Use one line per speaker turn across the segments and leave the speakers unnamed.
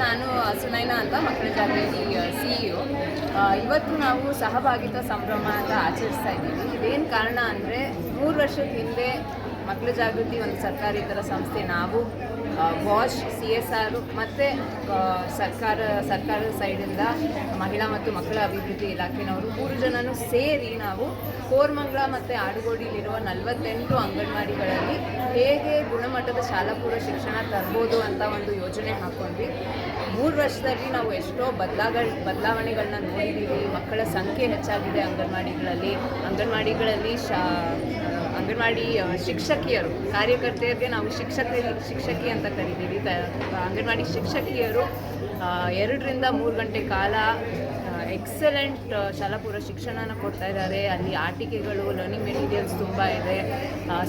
ನಾನು ಸುನೈನಾ ಅಂತ ಮಕ್ಕಳ ಜಾತ್ರೆಯಲ್ಲಿ ಸಿ ಇ ಇವತ್ತು ನಾವು ಸಹಭಾಗಿತ್ವ ಸಂಭ್ರಮ ಅಂತ ಆಚರಿಸ್ತಾ ಇದ್ದೀವಿ. ಇದೇನು ಕಾರಣ ಅಂದರೆ ಮೂರು ವರ್ಷದ ಹಿಂದೆ ಮಕ್ಕಳ ಜಾಗೃತಿ ಒಂದು ಸರ್ಕಾರಿ ಇತರ ಸಂಸ್ಥೆ ನಾವು ವಾಶ್ ಸಿ ಎಸ್ ಆರ್ ಮತ್ತು ಸರ್ಕಾರ, ಸರ್ಕಾರದ ಸೈಡಿಂದ ಮಹಿಳಾ ಮತ್ತು ಮಕ್ಕಳ ಅಭಿವೃದ್ಧಿ ಇಲಾಖೆನವರು ಮೂರು ಜನನೂ ಸೇರಿ ನಾವು ಕೋರ್ಮಂಗ್ಲ ಮತ್ತು ಆಡುಗೋಡಿಲಿರುವ ನಲವತ್ತೆಂಟು ಅಂಗನವಾಡಿಗಳಲ್ಲಿ ಹೇಗೆ ಗುಣಮಟ್ಟದ ಶಾಲಾ ಪೂರ್ವ ಶಿಕ್ಷಣ ತರ್ಬೋದು ಅಂತ ಒಂದು ಯೋಜನೆ ಹಾಕ್ಕೊಂಡ್ವಿ ಮೂರು ವರ್ಷದಲ್ಲಿ ನಾವು ಎಷ್ಟೋ ಬದಲಾಗ, ಬದಲಾವಣೆಗಳನ್ನ ನೋಡಿದ್ದೀವಿ ಮಕ್ಕಳ ಸಂಖ್ಯೆ ಹೆಚ್ಚಾಗಿದೆ ಅಂಗನವಾಡಿಗಳಲ್ಲಿ. ಅಂಗನವಾಡಿಗಳಲ್ಲಿ ಶಾ ಅಂಗನವಾಡಿ ಶಿಕ್ಷಕಿಯರು. ಕಾರ್ಯಕರ್ತೆಯರಿಗೆ ನಾವು ಶಿಕ್ಷಕ ಶಿಕ್ಷಕಿ ಅಂತ ಕರಿತೀವಿ. ಅಂಗನವಾಡಿ ಶಿಕ್ಷಕಿಯರು ಎರಡರಿಂದ ಮೂರು ಗಂಟೆ ಕಾಲ ಎಕ್ಸಲೆಂಟ್ ಶಾಲಾಪೂರ್ವ ಶಿಕ್ಷಣನ ಕೊಡ್ತಾ ಇದ್ದಾರೆ. ಅಲ್ಲಿ ಆಟಿಕೆಗಳು ಲರ್ನಿಂಗ್ ಮೆಟೀರಿಯಲ್ಸ್ ತುಂಬ ಇದೆ.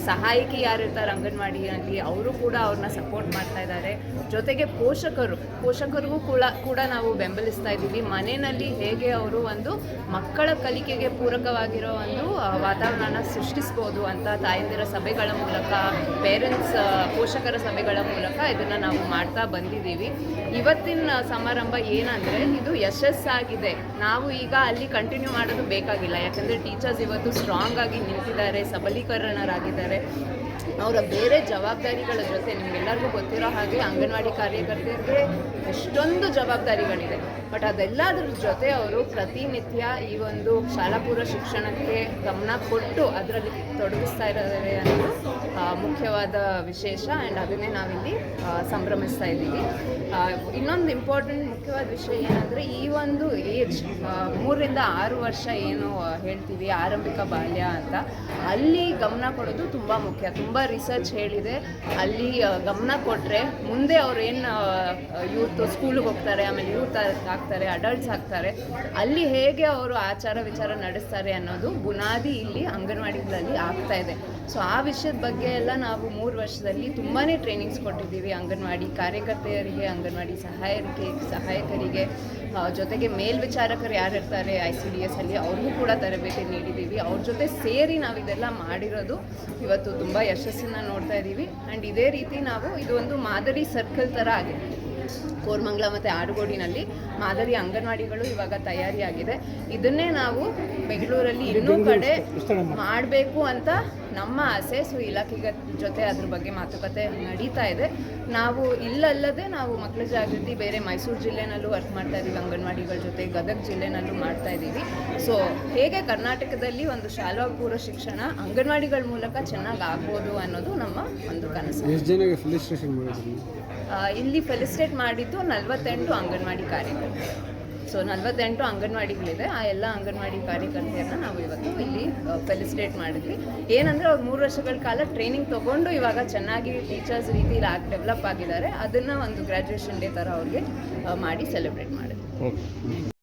ಸಹಾಯಕಿ ಯಾರಿರ್ತಾರೆ ಅಂಗನವಾಡಿಯಲ್ಲಿ, ಅವರು ಕೂಡ ಅವ್ರನ್ನ ಸಪೋರ್ಟ್ ಮಾಡ್ತಾ ಇದ್ದಾರೆ. ಜೊತೆಗೆ ಪೋಷಕರು, ಪೋಷಕರಿಗೂ ಕೂಡ ಕೂಡ ನಾವು ಬೆಂಬಲಿಸ್ತಾ ಇದ್ದೀವಿ. ಮನೆಯಲ್ಲಿ ಹೇಗೆ ಅವರು ಒಂದು ಮಕ್ಕಳ ಕಲಿಕೆಗೆ ಪೂರಕವಾಗಿರೋ ಒಂದು ವಾತಾವರಣನ ಸೃಷ್ಟಿಸ್ಬೋದು ಅಂತ ತಾಯಂದಿರ ಸಭೆಗಳ ಮೂಲಕ ಪೇರೆಂಟ್ಸ್ ಪೋಷಕರ ಸಭೆಗಳ ಮೂಲಕ ಇದನ್ನು ನಾವು ಮಾಡ್ತಾ ಬಂದಿದ್ದೀವಿ. ಇವತ್ತಿನ ಸಮಾರಂಭ ಏನಂದರೆ, ಇದು ಯಶಸ್ಸಾಗಿದೆ. ನಾವು ಈಗ ಅಲ್ಲಿ ಕಂಟಿನ್ಯೂ ಮಾಡೋದು ಬೇಕಾಗಿಲ್ಲ. ಯಾಕಂದರೆ ಟೀಚರ್ಸ್ ಇವತ್ತು ಸ್ಟ್ರಾಂಗ್ ಆಗಿ ನಿಂತಿದ್ದಾರೆ, ಸಬಲೀಕರಣರಾಗಿದ್ದಾರೆ. ಅವರ ಬೇರೆ ಜವಾಬ್ದಾರಿಗಳ ಜೊತೆ ನಿಮಗೆಲ್ಲರಿಗೂ ಗೊತ್ತಿರೋ ಹಾಗೆ ಅಂಗನವಾಡಿ ಕಾರ್ಯಕರ್ತೆಯರಿಗೆ ಎಷ್ಟೊಂದು ಜವಾಬ್ದಾರಿಗಳಿದೆ. ಬಟ್ ಅದೆಲ್ಲದ್ರ ಜೊತೆ ಅವರು ಪ್ರತಿನಿತ್ಯ ಈ ಒಂದು ಶಾಲಾ ಪೂರ್ವ ಶಿಕ್ಷಣಕ್ಕೆ ಗಮನ ಕೊಟ್ಟು ಅದರಲ್ಲಿ ತೊಡಗಿಸ್ತಾ ಇರೋದೇ ಅನ್ನೋದು ಮುಖ್ಯವಾದ ವಿಶೇಷ. ಆ್ಯಂಡ್ ಅದನ್ನೇ ನಾವಿಲ್ಲಿ ಸಂಭ್ರಮಿಸ್ತಾ ಇದ್ದೀವಿ. ಇನ್ನೊಂದು ಇಂಪಾರ್ಟೆಂಟ್ ಮುಖ್ಯವಾದ ವಿಷಯ ಏನಂದರೆ ಈ ಒಂದು ಏಜ್ ಮೂರರಿಂದ ಆರು ವರ್ಷ ಏನು ಆ, ಹೇಳ್ತೀವಿ ಆರಂಭಿಕ ಬಾಲ್ಯ ಅಂತ. ಅಲ್ಲಿ ಗಮನ ಕೊಡೋದು ತುಂಬ ಮುಖ್ಯ. ತುಂಬ ರಿಸರ್ಚ್ ಹೇಳಿದೆ. ಅಲ್ಲಿ ಗಮನ ಕೊಟ್ಟರೆ ಮುಂದೆ ಅವ್ರು ಏನು ಯೂತ್ ಸ್ಕೂಲ್ಗೆ ಹೋಗ್ತಾರೆ, ಆಮೇಲೆ ಯೂತ್ ಆಗ್ತಾರೆ ಅಡಲ್ಟ್ಸ್ ಆಗ್ತಾರೆ. ಅಲ್ಲಿ ಹೇಗೆ ಅವರು ಆಚಾರ ವಿಚಾರ ನಡೆಸ್ತಾರೆ ಅನ್ನೋದು ಬುನಾದಿ ಇಲ್ಲಿ ಅಂಗನವಾಡಿಗಳಲ್ಲಿ ಆಗ್ತಾ ಇದೆ. ಸೊ ಆ ವಿಷಯದ ಬಗ್ಗೆ ಎಲ್ಲ ನಾವು ಮೂರು ವರ್ಷದಲ್ಲಿ ತುಂಬಾ ಟ್ರೈನಿಂಗ್ಸ್ ಕೊಟ್ಟಿದ್ದೀವಿ ಅಂಗನವಾಡಿ ಕಾರ್ಯಕರ್ತೆಯರಿಗೆ, ಅಂಗನವಾಡಿ ಸಹಾಯಕರಿಗೆ. ಸಹಾಯಕರಿಗೆ ಜೊತೆಗೆ ಮೇಲ್ವಿಚಾರಕರು ಯಾರಿರ್ತಾರೆ ಐ ಸಿ ಡಿ ಎಸ್ ಅಲ್ಲಿ ಅವ್ರಿಗೂ ಕೂಡ ತರಬೇತಿ ನೀಡಿದ್ದೀವಿ. ಅವ್ರ ಜೊತೆ ಸೇರಿ ನಾವು ಇದೆಲ್ಲ ಮಾಡಿರೋದು ಇವತ್ತು ತುಂಬ ಯಶಸ್ಸನ್ನು ನೋಡ್ತಾ ಇದ್ದೀವಿ ಆ್ಯಂಡ್ ಇದೇ ರೀತಿ ನಾವು ಇದು ಒಂದು ಮಾದರಿ ಸರ್ಕಲ್ ಥರ ಆಗಿದೆ. ಕೋರ್ಮಂಗ್ಲ ಮತ್ತು ಆಡುಗೋಡಿನಲ್ಲಿ ಮಾದರಿ ಅಂಗನವಾಡಿಗಳು ಇವಾಗ ತಯಾರಿಯಾಗಿದೆ. ಇದನ್ನೇ ನಾವು ಬೆಂಗಳೂರಲ್ಲಿ ಇನ್ನೂ ಕಡೆ ಮಾಡಬೇಕು ಅಂತ ನಮ್ಮ ಆಸೆ. ಸೊ ಇಲಾಖೆಗೆ ಜೊತೆ ಅದ್ರ ಬಗ್ಗೆ ಮಾತುಕತೆ ನಡೀತಾ ಇದೆ. ನಾವು ಇಲ್ಲಲ್ಲದೆ ನಾವು ಮಕ್ಕಳ ಜಾಗೃತಿ ಬೇರೆ ಮೈಸೂರು ಜಿಲ್ಲೆನಲ್ಲೂ ವರ್ಕ್ ಮಾಡ್ತಾ ಇದ್ದೀವಿ. ಅಂಗನವಾಡಿಗಳ ಜೊತೆ ಗದಗ ಜಿಲ್ಲೆನಲ್ಲೂ ಮಾಡ್ತಾ ಇದ್ದೀವಿ. ಸೊ ಹೇಗೆ ಕರ್ನಾಟಕದಲ್ಲಿ ಒಂದು ಶಾಲಾ ಪೂರ್ವ ಶಿಕ್ಷಣ ಅಂಗನವಾಡಿಗಳ ಮೂಲಕ ಚೆನ್ನಾಗಿ ಆಗ್ಬೋದು ಅನ್ನೋದು ನಮ್ಮ ಒಂದು ಕನಸು. ಇಲ್ಲಿ ಫೆಲಿಸ್ಟೇಟ್ ಮಾಡಿದ್ದು ನಲವತ್ತೆಂಟು ಅಂಗನವಾಡಿ ಕಾರ್ಯಕರ್ತರು ಸೊ ನಲವತ್ತೆಂಟು ಅಂಗನವಾಡಿಗಳಿದೆ ಆ ಎಲ್ಲ ಅಂಗನವಾಡಿ ಕಾರ್ಯಕರ್ತೆಯರನ್ನ ನಾವು ಇವತ್ತು ಇಲ್ಲಿ ಫೆಲಿಸಿಟೇಟ್ ಮಾಡಿದ್ವಿ. ಏನಂದರೆ ಅವ್ರು ಮೂರು ವರ್ಷಗಳ ಕಾಲ ಟ್ರೈನಿಂಗ್ ತೊಗೊಂಡು ಇವಾಗ ಚೆನ್ನಾಗಿ ಟೀಚರ್ಸ್ ರೀತಿಯಲ್ಲಿ ಆಗಿ ಡೆವಲಪ್ ಆಗಿದ್ದಾರೆ. ಅದನ್ನು ಒಂದು ಗ್ರ್ಯಾಜುಯೇಷನ್ ಡೇ ಥರ ಅವ್ರಿಗೆ ಮಾಡಿ ಸೆಲೆಬ್ರೇಟ್ ಮಾಡಿದ್ವಿ.